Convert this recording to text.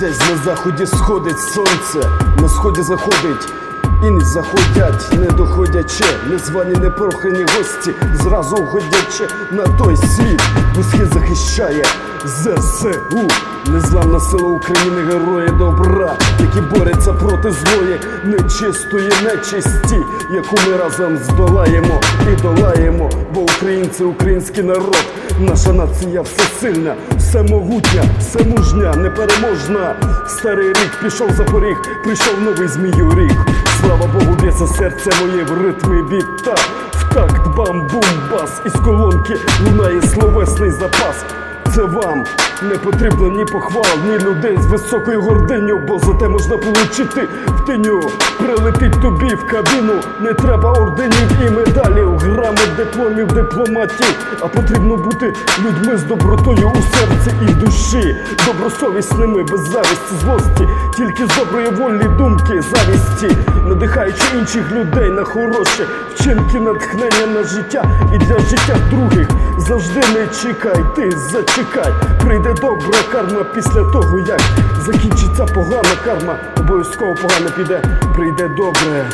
Десь на заході сходить сонце, на сході заходить. І не заходять, не доходячи, незвані, непрохані гості, зразу уходячи на той світ, бо схід захищає ЗСУ, незламна сила України, герої добра, які борються проти злої, нечистої нечисті, яку ми разом здолаємо і долаємо, бо українці, український народ, наша нація всесильна, всемогутня, всемужня, непереможна. Старий рік пішов за поріг, прийшов новий змію рік. Слава Богу, б'ється серце моє в ритмі біта. В такт бам-бум-бас із колонки лунає словесний запас. Це вам не потрібно ні похвал, ні людей з високою гординю, бо зате можна получити в тиню. Прилетить тобі в кабіну, не треба орденів і медалів, грамот, дипломів, дипломатів, а потрібно бути людьми з добротою у серці і в душі, добросовісними, без завісті, злості, тільки з доброї волі думки, завісті, надихаючи інших людей на хороше, вчинки натхнення на життя і для життя других. Завжди не чекай, ти зачекай. Прийде добра карма після того, як закінчиться погана карма. Обов'язково погано піде, прийде добре.